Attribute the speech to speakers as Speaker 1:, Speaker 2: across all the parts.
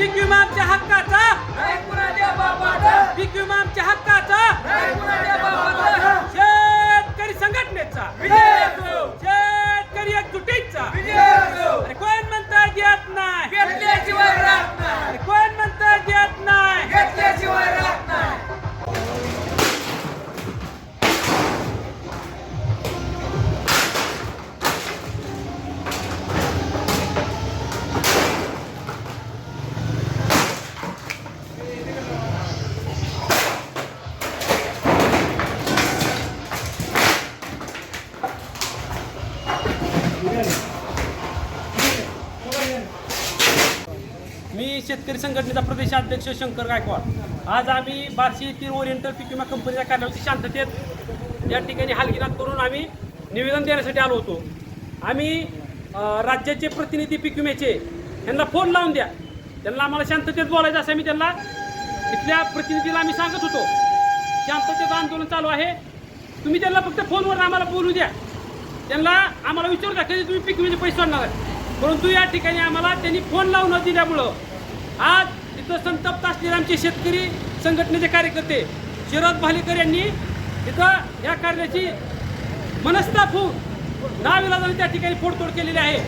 Speaker 1: पीक विमा मी शेतकरी संघटनेचा प्रदेशाध्यक्ष शंकर गायकवाड. आज आम्ही बार्शी येथील ओरिएंटल पीक विमा कंपनीच्या कार्यालयाची शांततेत या ठिकाणी हालगिरात करून आम्ही निवेदन देण्यासाठी आलो होतो. आम्ही राज्याचे प्रतिनिधी पीक विम्याचे यांना फोन लावून द्या. त्यांना आम्हाला शांततेत बोलायचं असं आम्ही त्यांना इथल्या प्रतिनिधीला आम्ही सांगत होतो. शांततेचं आंदोलन चालू आहे. तुम्ही त्यांना फक्त फोनवर आम्हाला बोलू द्या. त्यांना आम्हाला विचारू का कधी तुम्ही पीक विम्याचे पैसे आणणार आहे परंतु या ठिकाणी आम्हाला त्यांनी फोन लावून न दिल्यामुळं आज तिथं संतप्त असलेले आमचे शेतकरी संघटनेचे कार्यकर्ते शरद भालेकर यांनी तिथं या कार्याची मनस्ताप होऊन नाविलाजाने त्या ठिकाणी फोडतोड केलेली आहे.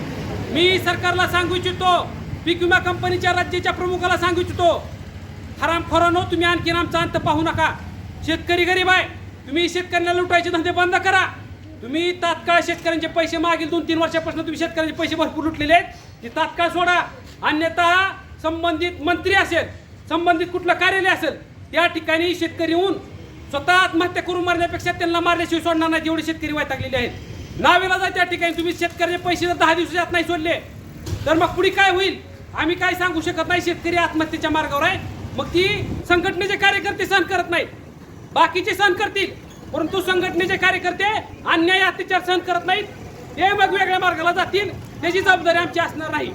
Speaker 1: मी सरकारला सांगू इच्छितो पीक विमा कंपनीच्या राज्याच्या प्रमुखाला सांगू इच्छितो हरामखोरानो तुम्ही आणखीन आमचा अंत पाहू नका. शेतकरी गरीब आहे तुम्ही शेतकऱ्यांना लुटायचे धंदे बंद करा. तुम्ही तात्काळ शेतकऱ्यांचे पैसे मागील दोन तीन वर्षापासून तुम्ही शेतकऱ्यांचे पैसे भरपूर लुटलेले आहेत. ते तात्काळ सोडा. अन्यथा संबंधित मंत्री असेल संबंधित कुठलं कार्यालय असेल त्या ठिकाणी शेतकरी येऊन स्वतः आत्महत्या करून मारण्यापेक्षा त्यांना मारल्याशिवाय सोडणार नाही एवढे शेतकरी वैतागलेले आहेत. नावेला जा त्या ठिकाणी तुम्ही शेतकऱ्याचे पैसे जर दहा दिवसात नाही सोडले तर मग पुढे काय होईल? आम्ही काय सांगू शकत नाही शेतकरी आत्महत्येच्या मार्गावर आहे. मग ती संघटनेचे कार्यकर्ते सहन करत नाहीत. बाकीचे सहन करतील. परंतु संघटनेचे कार्यकर्ते अन्याय अत्याचार सहन करत नाहीत. ते मग वेगळ्या मार्गाला जातील. त्याची जबाबदारी आमची असणार नाही.